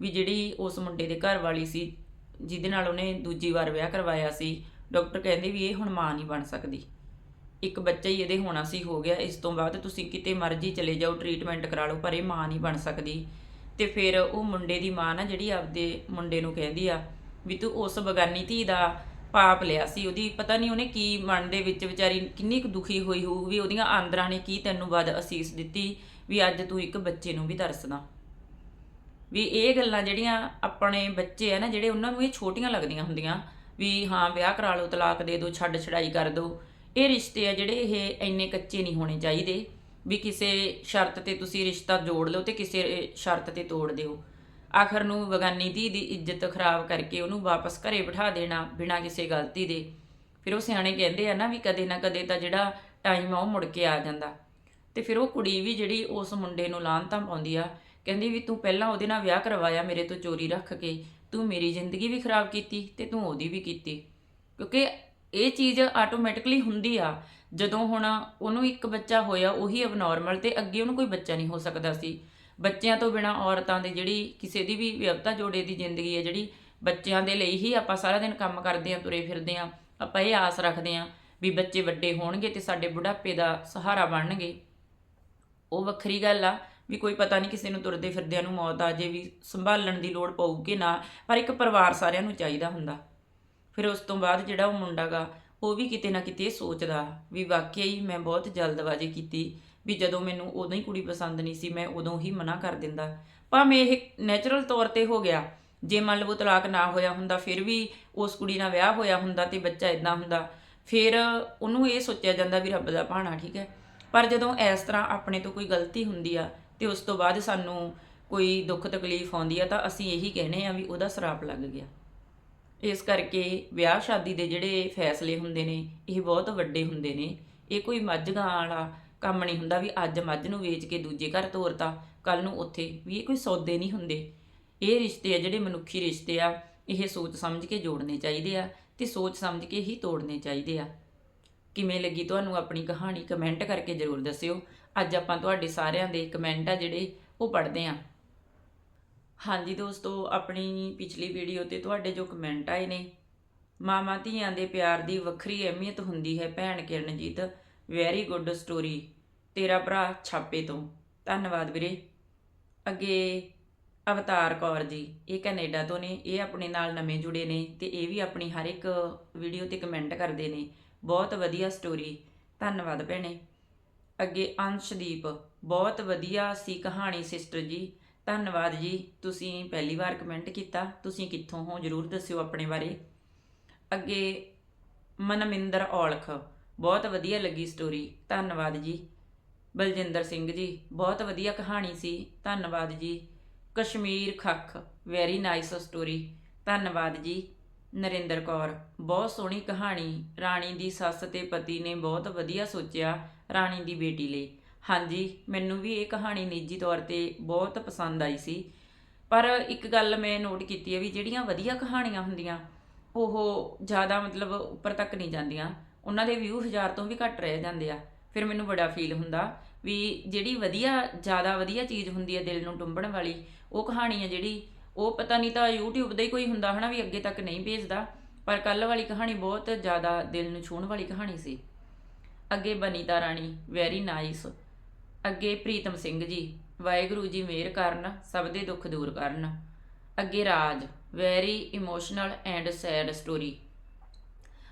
ਵੀ ਜਿਹੜੀ ਉਸ ਮੁੰਡੇ ਦੇ ਘਰ ਵਾਲੀ ਸੀ, ਜਿਹਦੇ ਨਾਲ ਉਹਨੇ ਦੂਜੀ ਵਾਰ ਵਿਆਹ ਕਰਵਾਇਆ ਸੀ, ਡਾਕਟਰ ਕਹਿੰਦੇ ਵੀ ਇਹ ਹੁਣ ਮਾਂ ਨਹੀਂ ਬਣ ਸਕਦੀ। ਇੱਕ ਬੱਚਾ ਹੀ ਇਹਦੇ ਹੋਣਾ ਸੀ, ਹੋ ਗਿਆ। ਇਸ ਤੋਂ ਬਾਅਦ ਤੁਸੀਂ ਕਿਤੇ ਮਰਜ਼ੀ ਚਲੇ ਜਾਓ, ਟ੍ਰੀਟਮੈਂਟ ਕਰਾ ਲਓ, ਪਰ ਇਹ ਮਾਂ ਨਹੀਂ ਬਣ ਸਕਦੀ। ਤੇ ਫਿਰ ਉਹ ਮੁੰਡੇ ਦੀ ਮਾਂ ਨਾ ਜਿਹੜੀ ਆਪਦੇ ਮੁੰਡੇ ਨੂੰ ਕਹਿੰਦੀ ਆ ਵੀ ਤੂੰ ਉਸ ਬਗਾਨੀ ਧੀ ਦਾ ਪਾਪ ਲਿਆ ਸੀ। ਉਹਦੀ ਪਤਾ ਨਹੀਂ ਉਹਨੇ ਕੀ ਮਨ ਦੇ ਵਿੱਚ ਵਿਚਾਰੀ ਕਿੰਨੀ ਕੁ ਦੁਖੀ ਹੋਈ ਹੋਊ ਵੀ ਉਹਦੀਆਂ ਆਂਦਰਾਂ ਨੇ ਕੀ ਤੈਨੂੰ ਵੱਧ ਅਸੀਸ ਦਿੱਤੀ ਵੀ ਅੱਜ ਤੂੰ ਇੱਕ ਬੱਚੇ ਨੂੰ ਵੀ ਤਰਸਦਾ। ਵੀ ਇਹ ਗੱਲਾਂ ਜਿਹੜੀਆਂ ਆਪਣੇ ਬੱਚੇ ਆ ਨਾ, ਜਿਹੜੇ ਉਹਨਾਂ ਨੂੰ ਇਹ ਛੋਟੀਆਂ ਲੱਗਦੀਆਂ ਹੁੰਦੀਆਂ ਵੀ ਹਾਂ, ਵਿਆਹ ਕਰਾ ਲਓ, ਤਲਾਕ ਦੇ ਦਿਓ, ਛੱਡ ਛੜਾਈ ਕਰ ਦਿਓ। ਇਹ ਰਿਸ਼ਤੇ ਆ ਜਿਹੜੇ ਇਹ ਇੰਨੇ ਕੱਚੇ ਨਹੀਂ ਹੋਣੇ ਚਾਹੀਦੇ ਵੀ ਕਿਸੇ ਸ਼ਰਤ ਤੇ ਤੁਸੀਂ ਰਿਸ਼ਤਾ ਜੋੜ ਲਓ ਤੇ ਕਿਸੇ ਸ਼ਰਤ ਤੇ ਤੋੜ ਦਿਓ। ਆਖਰ ਨੂੰ ਬਗਾਨੀ ਧੀ ਦੀ ਇੱਜ਼ਤ ਖਰਾਬ ਕਰਕੇ ਉਹਨੂੰ ਵਾਪਸ ਘਰੇ ਬਿਠਾ ਦੇਣਾ ਬਿਨਾਂ ਕਿਸੇ ਗਲਤੀ ਦੇ। ਫਿਰ ਉਹ ਸਿਆਣੇ ਕਹਿੰਦੇ ਆ ਨਾ ਵੀ ਕਦੇ ਨਾ ਕਦੇ ਤਾਂ ਜਿਹੜਾ ਟਾਈਮ ਆ ਉਹ ਮੁੜ ਕੇ ਆ ਜਾਂਦਾ। ਤੇ ਫਿਰ ਉਹ ਕੁੜੀ ਵੀ ਜਿਹੜੀ ਉਸ ਮੁੰਡੇ ਨੂੰ ਲਾਂਤਾਂ ਪਾਉਂਦੀ ਆ, ਕਹਿੰਦੀ ਵੀ ਤੂੰ ਪਹਿਲਾਂ ਉਹਦੇ ਨਾਲ ਵਿਆਹ ਕਰਵਾਇਆ, ਮੇਰੇ ਤੋਂ ਚੋਰੀ ਰੱਖ ਕੇ। ਤੂੰ ਮੇਰੀ ਜ਼ਿੰਦਗੀ ਵੀ ਖਰਾਬ ਕੀਤੀ ਤੇ ਤੂੰ ਉਹਦੀ ਵੀ ਕੀਤੀ। ਕਿਉਂਕਿ ਇਹ ਚੀਜ਼ ਆਟੋਮੈਟਿਕਲੀ ਹੁੰਦੀ ਆ। ਜਦੋਂ ਹੁਣ ਉਹਨੂੰ ਇੱਕ ਬੱਚਾ ਹੋਇਆ, ਉਹੀ ਅਬਨੋਰਮਲ ਤੇ ਅੱਗੇ ਉਹਨੂੰ ਕੋਈ ਬੱਚਾ ਨਹੀਂ ਹੋ ਸਕਦਾ ਸੀ। ਬੱਚਿਆਂ ਤੋਂ ਬਿਨਾ ਔਰਤਾਂ ਦੀ ਜਿਹੜੀ ਕਿਸੇ ਦੀ ਵੀ ਵਿਅਵਤਾ ਜੋੜੇ ਦੀ ਜ਼ਿੰਦਗੀ ਹੈ, ਜਿਹੜੀ ਬੱਚਿਆਂ ਦੇ ਲਈ ਹੀ ਆਪਾਂ ਸਾਰਾ ਦਿਨ ਕੰਮ ਕਰਦੇ ਆਂ ਤੁਰੇ ਫਿਰਦੇ ਆਂ ਆਪਾਂ ਇਹ ਆਸ ਰੱਖਦੇ ਆਂ ਵੀ ਬੱਚੇ ਵੱਡੇ ਹੋਣਗੇ ਤੇ ਸਾਡੇ ਬੁਢਾਪੇ ਦਾ ਸਹਾਰਾ ਬਣਨਗੇ। ਉਹ ਵੱਖਰੀ ਗੱਲ ਆ ਵੀ ਕੋਈ ਪਤਾ ਨਹੀਂ ਕਿਸੇ ਨੂੰ ਤੁਰਦੇ ਫਿਰਦਿਆਂ ਨੂੰ ਮੌਤ ਆ ਜੇ ਵੀ ਸੰਭਾਲਣ ਦੀ ਲੋੜ ਪਊਗੀ ਨਾ, ਪਰ ਇੱਕ ਪਰਿਵਾਰ ਸਾਰਿਆਂ ਨੂੰ ਚਾਹੀਦਾ ਹੁੰਦਾ। ਫਿਰ ਉਸ ਤੋਂ ਬਾਅਦ ਜਿਹੜਾ ਉਹ ਮੁੰਡਾ ਗਾ, ਉਹ ਵੀ ਕਿਤੇ ਨਾ ਕਿਤੇ ਸੋਚਦਾ ਵੀ ਵਾਕਿਆ ਹੀ ਮੈਂ ਬਹੁਤ ਜਲਦਬਾਜ਼ੀ ਕੀਤੀ ਵੀ ਜਦੋਂ ਮੈਨੂੰ ਉਦੋਂ ਹੀ ਕੁੜੀ ਪਸੰਦ ਨਹੀਂ ਸੀ, ਮੈਂ ਉਦੋਂ ਹੀ ਮਨਾ ਕਰ ਦਿੰਦਾ। ਭਾਵੇਂ ਇਹ ਨੈਚੁਰਲ ਤੌਰ ਤੇ ਹੋ ਗਿਆ, ਜੇ ਮੰਨ ਲਵੋ ਤਲਾਕ ਨਾ ਹੋਇਆ ਹੁੰਦਾ, ਫਿਰ ਵੀ ਉਸ ਕੁੜੀ ਨਾਲ ਵਿਆਹ ਹੋਇਆ ਹੁੰਦਾ ਤੇ ਬੱਚਾ ਇਦਾਂ ਹੁੰਦਾ, ਫਿਰ ਉਹਨੂੰ ਇਹ ਸੋਚਿਆ ਜਾਂਦਾ ਵੀ ਰੱਬ ਦਾ ਭਾਣਾ, ਠੀਕ ਹੈ? ਪਰ ਜਦੋਂ ਇਸ ਤਰ੍ਹਾਂ ਆਪਣੇ ਤੋਂ ਕੋਈ ਗਲਤੀ ਹੁੰਦੀ ਆ ਤੇ ਉਸ ਤੋਂ ਬਾਅਦ ਸਾਨੂੰ ਕੋਈ ਦੁੱਖ ਤਕਲੀਫ ਆਉਂਦੀ ਆ, ਤਾਂ ਅਸੀਂ ਇਹੀ ਕਹਿੰਦੇ ਆ ਵੀ ਉਹਦਾ ਸਰਾਪ ਲੱਗ ਗਿਆ। ਇਸ ਕਰਕੇ ਵਿਆਹ ਸ਼ਾਦੀ ਦੇ ਜਿਹੜੇ ਫੈਸਲੇ ਹੁੰਦੇ ਨੇ, ਇਹ ਬਹੁਤ ਵੱਡੇ ਹੁੰਦੇ ਨੇ। ਇਹ ਕੋਈ ਮੱਝ ਗਾਂ ਵਾਲਾ ਕੰਮ ਨਹੀਂ ਹੁੰਦਾ ਵੀ ਅੱਜ ਮੱਝ ਨੂੰ ਵੇਚ ਕੇ ਦੂਜੇ ਘਰ ਤੋਰਤਾ ਕੱਲ ਨੂੰ ਉੱਥੇ ਵੀ ਇਹ ਕੋਈ ਸੌਦੇ ਨਹੀਂ ਹੁੰਦੇ। ਇਹ ਰਿਸ਼ਤੇ ਆ ਜਿਹੜੇ ਮਨੁੱਖੀ ਰਿਸ਼ਤੇ ਆ, ਇਹ ਸੋਚ ਸਮਝ ਕੇ ਜੋੜਨੇ ਚਾਹੀਦੇ ਆ ਤੇ ਸੋਚ ਸਮਝ ਕੇ ਹੀ ਤੋੜਨੇ ਚਾਹੀਦੇ ਆ। ਕਿਵੇਂ ਲੱਗੀ ਤੁਹਾਨੂੰ ਆਪਣੀ ਕਹਾਣੀ? ਕਮੈਂਟ ਕਰਕੇ ਜ਼ਰੂਰ ਦੱਸਿਓ। ਅੱਜ ਆਪਾਂ ਤੁਹਾਡੇ ਸਾਰਿਆਂ ਦੇ ਕਮੈਂਟ ਆ ਜਿਹੜੇ ਉਹ ਪੜ੍ਹਦੇ ਆਂ। ਹਾਂਜੀ ਦੋਸਤੋ, ਆਪਣੀ ਪਿਛਲੀ ਵੀਡੀਓ ਤੇ ਤੁਹਾਡੇ ਜੋ ਕਮੈਂਟ ਆਏ ਨੇ ਮਾਮਾ ਧੀਆਂ ਦੇ ਪਿਆਰ ਦੀ ਵੱਖਰੀ ਅਹਿਮੀਅਤ ਹੁੰਦੀ ਹੈ ਭੈਣ ਕਿਰਨਜੀਤ। ਵੈਰੀ ਗੁੱਡ ਸਟੋਰੀ ਤੇਰਾ ਭਰਾ ਛਾਪੇ ਤੋਂ। ਧੰਨਵਾਦ ਵੀਰੇ। ਅੱਗੇ ਅਵਤਾਰ ਕੌਰ ਜੀ, ਇਹ ਕੈਨੇਡਾ ਤੋਂ ਨੇ, ਇਹ ਆਪਣੇ ਨਾਲ ਨਵੇਂ ਜੁੜੇ ਨੇ ਤੇ ਇਹ ਵੀ ਆਪਣੀ ਹਰ ਇੱਕ ਵੀਡੀਓ ਤੇ ਕਮੈਂਟ ਕਰਦੇ ਨੇ। ਬਹੁਤ ਵਧੀਆ ਸਟੋਰੀ ਧੰਨਵਾਦ ਭੈਣੇ। ਅੱਗੇ ਅੰਸ਼ਦੀਪ, ਬਹੁਤ ਵਧੀਆ ਸੀ ਕਹਾਣੀ ਸਿਸਟਰ ਜੀ। ਧੰਨਵਾਦ ਜੀ, ਤੁਸੀਂ ਪਹਿਲੀ ਵਾਰ ਕਮੈਂਟ ਕੀਤਾ। ਤੁਸੀਂ ਕਿੱਥੋਂ ਹੋ? ਜਰੂਰ ਦੱਸਿਓ ਆਪਣੇ ਬਾਰੇ। ਅੱਗੇ ਮਨਮਿੰਦਰ ਔਲਖ ਬਹੁਤ ਵਧੀਆ ਲੱਗੀ ਸਟੋਰੀ ਧੰਨਵਾਦ ਜੀ। ਬਲਜਿੰਦਰ ਸਿੰਘ ਜੀ, ਬਹੁਤ ਵਧੀਆ ਕਹਾਣੀ ਸੀ, ਧੰਨਵਾਦ ਜੀ। Kashmir Khakh very nice story ਧੰਨਵਾਦ ਜੀ। ਨਰਿੰਦਰ ਕੌਰ, ਬਹੁਤ ਸੋਹਣੀ ਕਹਾਣੀ, ਰਾਣੀ ਦੀ ਸੱਸ ਤੇ ਪਤੀ ਨੇ ਬਹੁਤ ਵਧੀਆ ਸੋਚਿਆ ਰਾਣੀ ਦੀ ਬੇਟੀ ਲਈ। ਹਾਂਜੀ, ਮੈਨੂੰ ਵੀ ਇਹ ਕਹਾਣੀ ਨਿੱਜੀ ਤੌਰ ਤੇ ਬਹੁਤ ਪਸੰਦ ਆਈ ਸੀ। ਪਰ ਇੱਕ ਗੱਲ ਮੈਂ ਨੋਟ ਕੀਤੀ ਹੈ ਵੀ ਜਿਹੜੀਆਂ ਵਧੀਆ ਕਹਾਣੀਆਂ ਹੁੰਦੀਆਂ, ਉਹ ਜ਼ਿਆਦਾ ਮਤਲਬ ਉੱਪਰ ਤੱਕ ਨਹੀਂ ਜਾਂਦੀਆਂ। ਉਹਨਾਂ ਦੇ ਵਿਊ ਹਜ਼ਾਰ ਤੋਂ ਵੀ ਘੱਟ ਰਹਿ ਜਾਂਦੇ ਆ। ਫਿਰ ਮੈਨੂੰ ਬੜਾ ਫੀਲ ਹੁੰਦਾ ਵੀ ਜਿਹੜੀ ਵਧੀਆ, ਜ਼ਿਆਦਾ ਵਧੀਆ ਚੀਜ਼ ਹੁੰਦੀ ਹੈ ਦਿਲ ਨੂੰ ਟੁੰਬਣ ਵਾਲੀ, ਉਹ ਕਹਾਣੀ ਹੈ ਜਿਹੜੀ, ਉਹ ਪਤਾ ਨਹੀਂ ਤਾਂ YouTube ਦਾ ਹੀ ਕੋਈ ਹੁੰਦਾ ਹਨਾ ਵੀ ਅੱਗੇ ਤੱਕ ਨਹੀਂ ਭੇਜਦਾ, ਪਰ ਕੱਲ ਵਾਲੀ ਕਹਾਣੀ ਬਹੁਤ ਜ਼ਿਆਦਾ ਦਿਲ ਨੂੰ ਛੂਹਣ ਵਾਲੀ ਕਹਾਣੀ ਸੀ। ਅੱਗੇ ਬਨੀਤਾ ਰਾਣੀ ਵੈਰੀ ਨਾਈਸ ਅੱਗੇ ਪ੍ਰੀਤਮ ਸਿੰਘ ਜੀ, ਵਾਹਿਗੁਰੂ ਜੀ ਮਿਹਰ ਕਰਨ, ਸਭ ਦੇ ਦੁੱਖ ਦੂਰ ਕਰਨ। ਅੱਗੇ Raj very emotional and sad story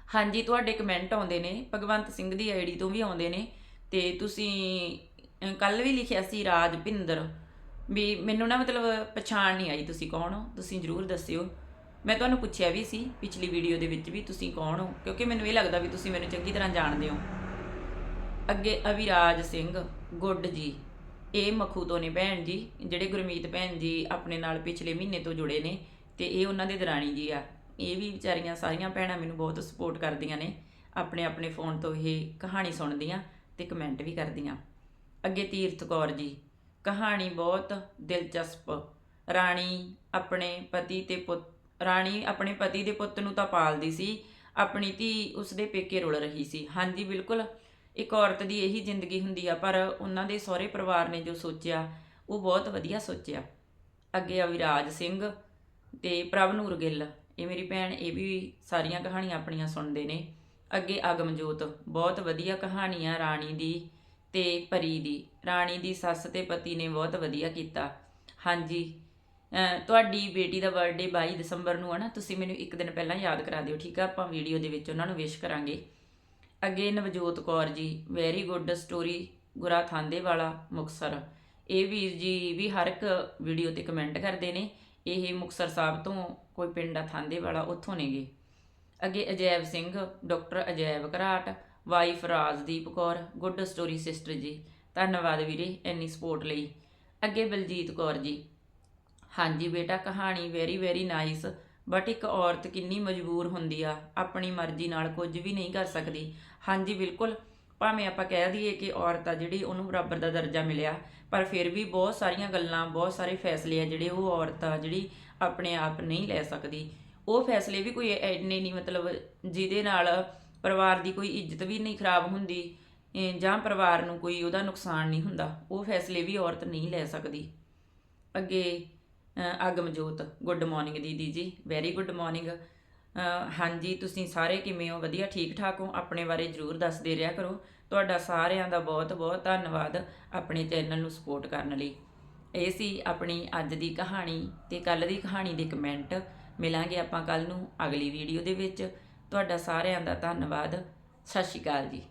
ਹਾਂਜੀ, ਤੁਹਾਡੇ ਕਮੈਂਟ ਆਉਂਦੇ ਨੇ, ਭਗਵੰਤ ਸਿੰਘ ਦੀ ਆਈਡੀ ਤੋਂ ਵੀ ਆਉਂਦੇ ਨੇ, ਤੇ ਤੁਸੀਂ ਕੱਲ ਵੀ ਲਿਖਿਆ ਸੀ ਰਾਜ ਭਿੰਦਰ ਵੀ ਮੈਨੂੰ ਨਾ ਮਤਲਬ ਪਛਾਣ ਨਹੀਂ ਆਈ ਤੁਸੀਂ ਕੌਣ ਹੋ, ਤੁਸੀਂ ਜਰੂਰ ਦੱਸਿਓ। ਮੈਂ ਤੁਹਾਨੂੰ ਪੁੱਛਿਆ ਵੀ ਸੀ, ਪਿਛਲੀ ਵੀਡੀਓ ਦੇ ਵਿੱਚ ਵੀ ਤੁਸੀਂ ਕੌਣ ਹੋ, ਕਿਉਂਕਿ ਮੈਨੂੰ ਇਹ ਲੱਗਦਾ ਵੀ ਤੁਸੀਂ ਮੈਨੂੰ ਚੰਗੀ ਤਰ੍ਹਾਂ ਜਾਣਦੇ ਹੋ। ਅੱਗੇ ਅਵਿਰਾਜ ਸਿੰਘ ਗੁੱਡ ਜੀ, ਇਹ ਮਖੂ ਤੋਂ ਨੇ ਭੈਣ ਜੀ, ਜਿਹੜੇ ਗੁਰਮੀਤ ਭੈਣ ਜੀ ਆਪਣੇ ਨਾਲ ਪਿਛਲੇ ਮਹੀਨੇ ਤੋਂ ਜੁੜੇ ਨੇ, ਤੇ ਇਹ ਉਹਨਾਂ ਦੇ ਦਰਾਣੀ ਜੀ ਆ। ਇਹ ਵੀ ਵਿਚਾਰੀਆਂ ਸਾਰੀਆਂ ਭੈਣਾਂ ਮੈਨੂੰ ਬਹੁਤ ਸਪੋਰਟ ਕਰਦੀਆਂ ਨੇ। ਆਪਣੇ ਆਪਣੇ ਫੋਨ ਤੋਂ ਇਹ ਕਹਾਣੀ ਸੁਣਦੀਆਂ ਤੇ ਕਮੈਂਟ ਵੀ ਕਰਦੀਆਂ। ਅੱਗੇ ਤੀਰਥ ਕੌਰ ਜੀ, ਕਹਾਣੀ ਬਹੁਤ ਦਿਲਚਸਪ। ਰਾਣੀ ਆਪਣੇ ਪਤੀ ਤੇ ਪੁੱਤ, ਰਾਣੀ ਆਪਣੇ ਪਤੀ ਦੇ ਪੁੱਤ ਨੂੰ ਤਾਂ ਪਾਲਦੀ ਸੀ, ਆਪਣੀ ਧੀ ਉਸਦੇ ਪੇਕੇ ਰੁਲ ਰਹੀ ਸੀ। ਹਾਂਜੀ, ਬਿਲਕੁਲ। ਇੱਕ ਔਰਤ ਦੀ ਇਹੀ ਜ਼ਿੰਦਗੀ ਹੁੰਦੀ ਆ, ਪਰ ਉਹਨਾਂ ਦੇ ਸਹੁਰੇ ਪਰਿਵਾਰ ਨੇ ਜੋ ਸੋਚਿਆ, ਉਹ ਬਹੁਤ ਵਧੀਆ ਸੋਚਿਆ। ਅੱਗੇ ਅਵਿਰਾਜ ਸਿੰਘ ਤੇ ਪ੍ਰਭਨੂਰ ਗਿੱਲ। ਇਹ ਮੇਰੀ ਭੈਣ, ਇਹ ਵੀ ਸਾਰੀਆਂ ਕਹਾਣੀਆਂ ਆਪਣੀਆਂ ਸੁਣਦੇ ਨੇ। ਅੱਗੇ ਅਗਮਜੋਤ ਬਹੁਤ ਵਧੀਆ ਕਹਾਣੀ ਆ ਰਾਣੀ ਦੀ ਤੇ ਪਰੀ ਦੀ। ਰਾਣੀ ਦੀ ਸੱਸ ਤੇ ਪਤੀ ਨੇ ਬਹੁਤ ਵਧੀਆ ਕੀਤਾ। ਹਾਂਜੀ ਤੁਹਾਡੀ ਬੇਟੀ ਦਾ ਬਰਥਡੇ 22 ਦਸੰਬਰ ਨੂੰ ਹੈ ਨਾ, ਤੁਸੀਂ ਮੈਨੂੰ ਇੱਕ ਦਿਨ ਪਹਿਲਾਂ ਯਾਦ ਕਰਾ ਦਿਓ, ਠੀਕ ਆ? ਆਪਾਂ ਵੀਡੀਓ ਦੇ ਵਿੱਚ ਉਹਨਾਂ ਨੂੰ ਵਿਸ਼ ਕਰਾਂਗੇ। ਅੱਗੇ Navjot Kaur ji very good story Gura Thandewala Muktsar ਇਹ ਵੀਰ ਜੀ ਵੀ ਹਰ ਇੱਕ ਵੀਡੀਓ ਤੇ ਕਮੈਂਟ ਕਰਦੇ ਨੇ। ਇਹ ਮੁਕਸਰ ਸਾਹਿਬ ਤੋਂ ਕੋਈ ਪਿੰਡ ਆ, ਥਾਂਦੇ ਵਾਲਾ, ਉੱਥੋਂ ਨੇਗੇ। ਅੱਗੇ Ajaib Singh, doctor Ajaib Gharat, wife Rajdeep Kaur, good story sister ji. ਧੰਨਵਾਦ ਵੀਰੇ ਇੰਨੀ ਸਪੋਰਟ ਲਈ। ਅੱਗੇ ਬਲਜੀਤ ਕੌਰ ਜੀ। ਹਾਂਜੀ ਬੇਟਾ, ਕਹਾਣੀ ਵੈਰੀ ਵੈਰੀ ਨਾਈਸ ਬਟ ਇੱਕ ਔਰਤ ਕਿੰਨੀ ਮਜਬੂਰ ਹੁੰਦੀ ਆ, ਆਪਣੀ ਮਰਜ਼ੀ ਨਾਲ ਕੁਝ ਵੀ ਨਹੀਂ ਕਰ ਸਕਦੀ। ਹਾਂਜੀ, ਬਿਲਕੁਲ। ਭਾਵੇਂ ਆਪਾਂ ਕਹਿ ਦਈਏ ਕਿ ਔਰਤ ਆ ਜਿਹੜੀ, ਉਹਨੂੰ ਬਰਾਬਰ ਦਾ ਦਰਜਾ ਮਿਲਿਆ, ਪਰ ਫਿਰ ਵੀ ਬਹੁਤ ਸਾਰੀਆਂ ਗੱਲਾਂ, ਬਹੁਤ ਸਾਰੇ ਫੈਸਲੇ ਆ ਜਿਹੜੇ ਉਹ ਔਰਤ ਆ ਜਿਹੜੀ ਆਪਣੇ ਆਪ ਨਹੀਂ ਲੈ ਸਕਦੀ। ਉਹ ਫੈਸਲੇ ਵੀ ਕੋਈ ਐਨੇ ਨਹੀਂ, ਮਤਲਬ ਜਿਹਦੇ ਨਾਲ ਪਰਿਵਾਰ ਦੀ ਕੋਈ ਇੱਜ਼ਤ ਵੀ ਨਹੀਂ ਖਰਾਬ ਹੁੰਦੀ ਜਾਂ ਪਰਿਵਾਰ ਨੂੰ ਕੋਈ ਉਹਦਾ ਨੁਕਸਾਨ ਨਹੀਂ ਹੁੰਦਾ, ਉਹ ਫੈਸਲੇ ਵੀ ਔਰਤ ਨਹੀਂ ਲੈ ਸਕਦੀ। ਅੱਗੇ ਅਗਮਜੋਤ, ਗੁੱਡ ਮਾਰਨਿੰਗ ਦੀਦੀ ਜੀ ਵੈਰੀ ਗੁੱਡ ਮਾਰਨਿੰਗ ਹਾਂਜੀ, ਤੁਸੀਂ ਸਾਰੇ ਕਿਵੇਂ ਹੋ? ਵਧੀਆ ਠੀਕ ਠਾਕ ਹੋ? ਆਪਣੇ ਬਾਰੇ ਜਰੂਰ ਦੱਸਦੇ ਰਿਹਾ ਕਰੋ। ਤੁਹਾਡਾ ਸਾਰਿਆਂ ਦਾ ਬਹੁਤ ਬਹੁਤ ਧੰਨਵਾਦ ਆਪਣੇ ਚੈਨਲ ਨੂੰ ਸਪੋਰਟ ਕਰਨ ਲਈ। ਇਹ ਸੀ ਆਪਣੀ ਅੱਜ ਦੀ ਕਹਾਣੀ ਤੇ ਕੱਲ ਦੀ ਕਹਾਣੀ ਦੇ ਕਮੈਂਟ ਮਿਲਾਂਗੇ ਆਪਾਂ ਕੱਲ ਨੂੰ ਅਗਲੀ ਵੀਡੀਓ ਦੇ ਵਿੱਚ। ਤੁਹਾਡਾ ਸਾਰਿਆਂ ਦਾ ਧੰਨਵਾਦ। ਸਤਿ ਸ਼੍ਰੀ ਅਕਾਲ ਜੀ।